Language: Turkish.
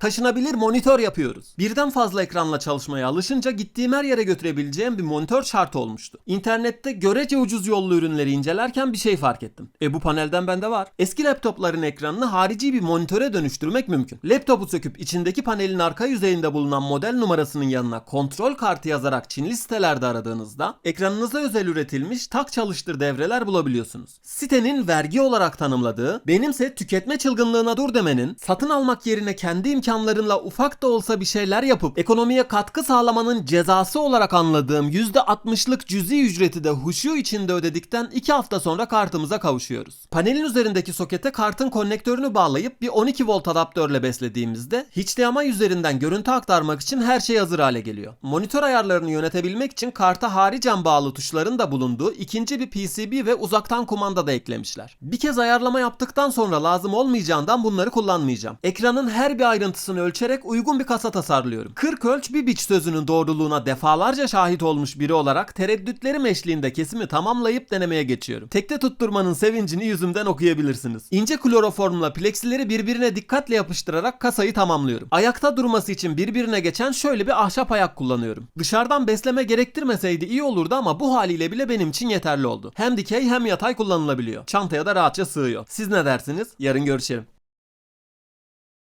Taşınabilir monitör yapıyoruz. Birden fazla ekranla çalışmaya alışınca gittiğim her yere götürebileceğim bir monitör şart olmuştu. İnternette görece ucuz yollu ürünleri incelerken bir şey fark ettim. E bu panelden bende var. Eski laptopların ekranını harici bir monitöre dönüştürmek mümkün. Laptopu söküp içindeki panelin arka yüzeyinde bulunan model numarasının yanına kontrol kartı yazarak Çinli sitelerde aradığınızda ekranınıza özel üretilmiş tak çalıştır devreler bulabiliyorsunuz. Sitenin vergi olarak tanımladığı, benimse tüketme çılgınlığına dur demenin, satın almak yerine kendi imkanlarınla ufak da olsa bir şeyler yapıp ekonomiye katkı sağlamanın cezası olarak anladığım %60'lık cüzi ücreti de huşu içinde ödedikten 2 hafta sonra kartımıza kavuşuyoruz. Panelin üzerindeki sokete kartın konnektörünü bağlayıp bir 12 volt adaptörle beslediğimizde HDMI üzerinden görüntü aktarmak için her şey hazır hale geliyor. Monitör ayarlarını yönetebilmek için karta haricen bağlı tuşların da bulunduğu ikinci bir PCB ve uzaktan kumanda da eklemişler. Bir kez ayarlama yaptıktan sonra lazım olmayacağından bunları kullanmayacağım. Ekranın her bir ayrıntısını ölçerek uygun bir kasa tasarlıyorum. 40 ölç bir biç sözünün doğruluğuna defalarca şahit olmuş biri olarak tereddütlerim eşliğinde kesimi tamamlayıp denemeye geçiyorum. Tekte tutturmanın sevincini yüzümden okuyabilirsiniz. İnce kloroformla plexileri birbirine dikkatle yapıştırarak kasayı tamamlıyorum. Ayakta durması için birbirine geçen şöyle bir ahşap ayak kullanıyorum. Dışarıdan besleme gerektirmeseydi iyi olurdu ama bu haliyle bile benim için yeterli oldu. Hem dikey hem yatay kullanılabiliyor. Çantaya da rahatça sığıyor. Siz ne dersiniz? Yarın görüşelim.